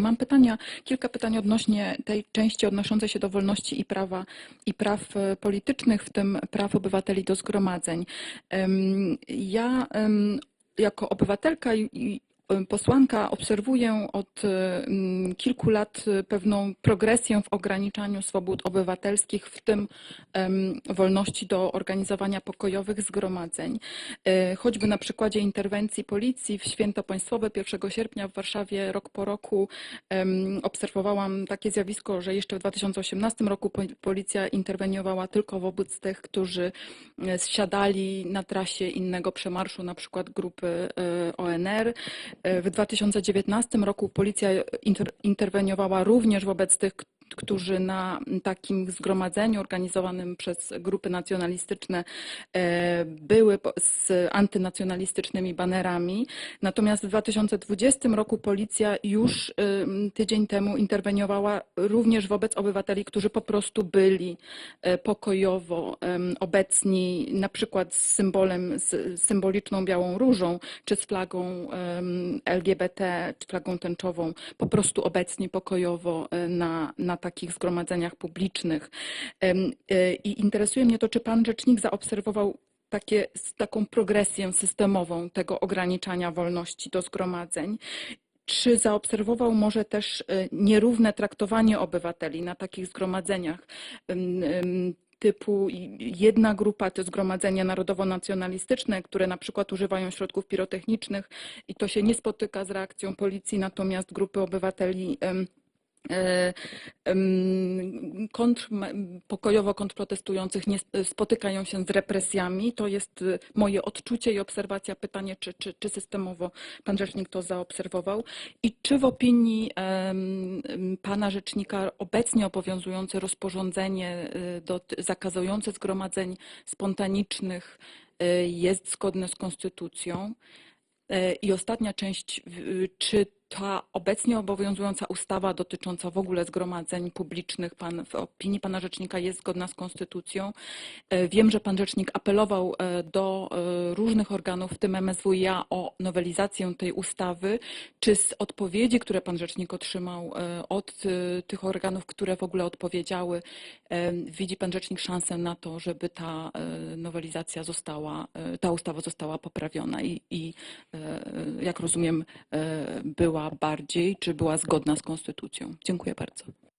Mam pytania, kilka pytań odnośnie tej części odnoszącej się do wolności i prawa i praw e, politycznych, w tym praw obywateli do zgromadzeń. Ja jako obywatelka posłanka obserwuję od em, kilku lat e, pewną progresję w ograniczaniu swobód obywatelskich, w tym wolności do organizowania pokojowych zgromadzeń. Choćby na przykładzie interwencji policji w święto państwowe 1 sierpnia w Warszawie rok po roku obserwowałam takie zjawisko, że jeszcze w 2018 roku po- policja interweniowała tylko wobec tych, którzy e, zsiadali na trasie innego przemarszu, na przykład grupy e, ONR. W 2019 roku policja inter, interweniowała również wobec tych, którzy na takim zgromadzeniu organizowanym przez grupy nacjonalistyczne e, były z antynacjonalistycznymi banerami. Natomiast w 2020 roku policja już ym, tydzień temu interweniowała również wobec obywateli, którzy po prostu byli e, pokojowo obecni, na przykład z symbolem, z symboliczną białą różą, czy z flagą LGBT, czy flagą tęczową, po prostu obecni pokojowo e, na, na takich zgromadzeniach publicznych. E, I interesuje mnie to, czy pan rzecznik zaobserwował takie, taką progresję systemową tego ograniczania wolności do zgromadzeń. Czy zaobserwował może też e, nierówne traktowanie obywateli na takich zgromadzeniach? Typu jedna grupa to zgromadzenia narodowo-nacjonalistyczne, które na przykład używają środków pirotechnicznych i to się nie spotyka z reakcją policji, natomiast grupy obywateli kontr, pokojowo kontrprotestujących nie sp- spotykają się z represjami. To jest y, moje odczucie i obserwacja. Pytanie, czy, czy, czy systemowo pan rzecznik to zaobserwował i czy w opinii pana rzecznika obecnie obowiązujące rozporządzenie y, dot- zakazujące zgromadzeń spontanicznych jest zgodne z konstytucją? E, I ostatnia część, czy ta obecnie obowiązująca ustawa dotycząca w ogóle zgromadzeń publicznych pan, w opinii pana rzecznika jest zgodna z konstytucją? E, Wiem, że pan rzecznik apelował e, do e, różnych organów, w tym MSWiA, o nowelizację tej ustawy. Czy z odpowiedzi, które pan rzecznik otrzymał od tych organów, które w ogóle odpowiedziały, widzi pan rzecznik szansę na to, żeby ta nowelizacja została, ta ustawa została poprawiona i, i jak rozumiem, e, bardziej, czy była zgodna z konstytucją? Dziękuję bardzo.